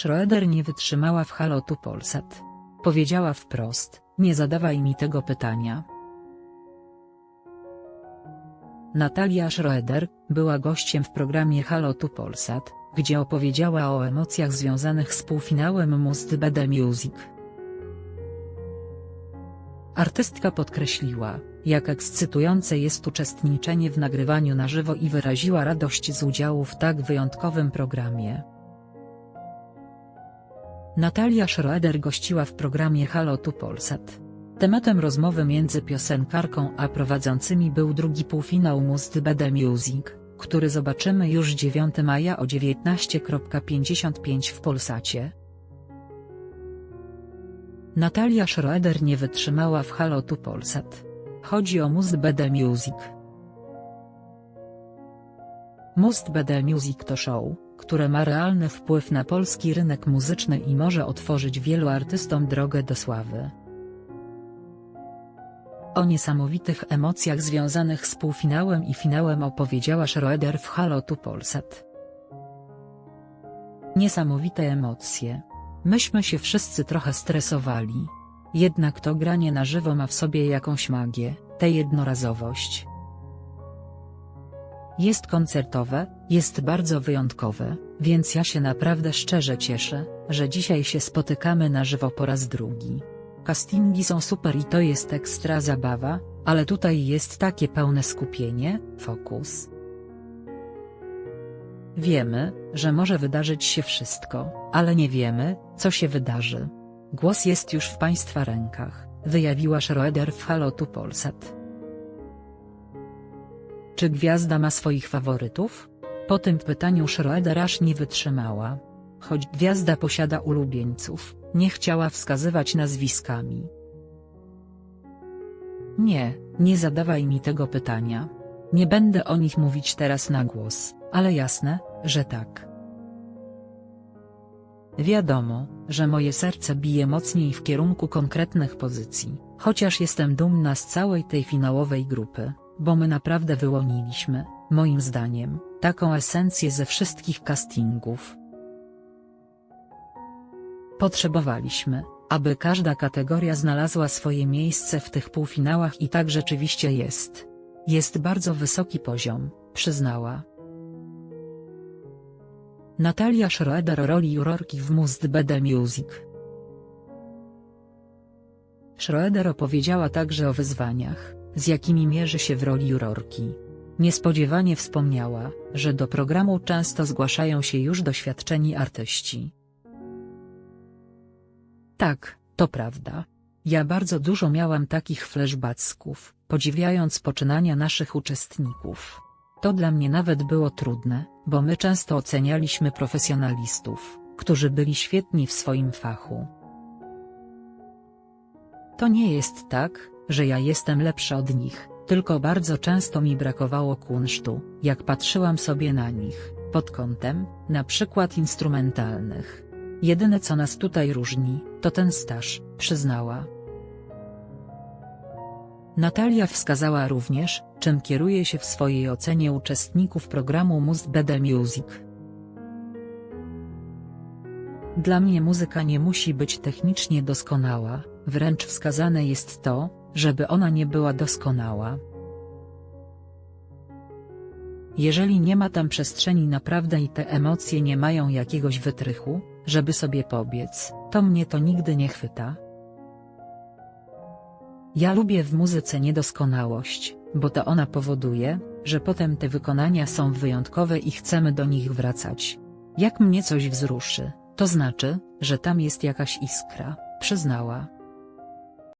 Schroeder nie wytrzymała w halotu Polsat. Powiedziała wprost, nie zadawaj mi tego pytania. Natalia Schroeder była gościem w programie Halotu Polsat, gdzie opowiedziała o emocjach związanych z półfinałem Must BD Music. Artystka podkreśliła, jak ekscytujące jest uczestniczenie w nagrywaniu na żywo i wyraziła radość z udziału w tak wyjątkowym programie. Natalia Schroeder gościła w programie Halo tu Polsat. Tematem rozmowy między piosenkarką a prowadzącymi był drugi półfinał Must Music, który zobaczymy już 9 maja o 19.55 w Polsacie. Natalia Schroeder nie wytrzymała w Halo tu Polsat. Chodzi o Must BD Music. Must Music to show, które ma realny wpływ na polski rynek muzyczny i może otworzyć wielu artystom drogę do sławy. O niesamowitych emocjach związanych z półfinałem i finałem opowiedziała Schroeder w Halo tu Polsat. Niesamowite emocje. Myśmy się wszyscy trochę stresowali. Jednak to granie na żywo ma w sobie jakąś magię, tę jednorazowość. Jest koncertowe, jest bardzo wyjątkowe, więc ja się naprawdę szczerze cieszę, że dzisiaj się spotykamy na żywo po raz drugi. Castingi są super i to jest ekstra zabawa, ale tutaj jest takie pełne skupienie, fokus. Wiemy, że może wydarzyć się wszystko, ale nie wiemy, co się wydarzy. Głos jest już w Państwa rękach, wyjawiła Schroeder w Halotu Polsat. Czy gwiazda ma swoich faworytów? Po tym pytaniu Schroeder aż nie wytrzymała. Choć gwiazda posiada ulubieńców, nie chciała wskazywać nazwiskami. Nie, nie zadawaj mi tego pytania. Nie będę o nich mówić teraz na głos, ale jasne, że tak. Wiadomo, że moje serce bije mocniej w kierunku konkretnych pozycji, chociaż jestem dumna z całej tej finałowej grupy, bo my naprawdę wyłoniliśmy, moim zdaniem, taką esencję ze wszystkich castingów. Potrzebowaliśmy, aby każda kategoria znalazła swoje miejsce w tych półfinałach i tak rzeczywiście jest. Jest bardzo wysoki poziom, przyznała. Natalia Schroeder o roli jurorki w Must BD Music. Schroeder opowiedziała także o wyzwaniach, z jakimi mierzy się w roli jurorki. Niespodziewanie wspomniała, że do programu często zgłaszają się już doświadczeni artyści. Tak, to prawda. Ja bardzo dużo miałam takich flashbacksów, podziwiając poczynania naszych uczestników. To dla mnie nawet było trudne, bo my często ocenialiśmy profesjonalistów, którzy byli świetni w swoim fachu. To nie jest tak, że ja jestem lepsza od nich, tylko bardzo często mi brakowało kunsztu, jak patrzyłam sobie na nich, pod kątem, na przykład instrumentalnych. Jedyne co nas tutaj różni, to ten staż, przyznała. Natalia wskazała również, czym kieruje się w swojej ocenie uczestników programu Must BD Music. Dla mnie muzyka nie musi być technicznie doskonała, wręcz wskazane jest to, żeby ona nie była doskonała. Jeżeli nie ma tam przestrzeni naprawdę i te emocje nie mają jakiegoś wytrychu, żeby sobie pobiec, to mnie to nigdy nie chwyta. Ja lubię w muzyce niedoskonałość, bo to ona powoduje, że potem te wykonania są wyjątkowe i chcemy do nich wracać. Jak mnie coś wzruszy, to znaczy, że tam jest jakaś iskra, przyznała.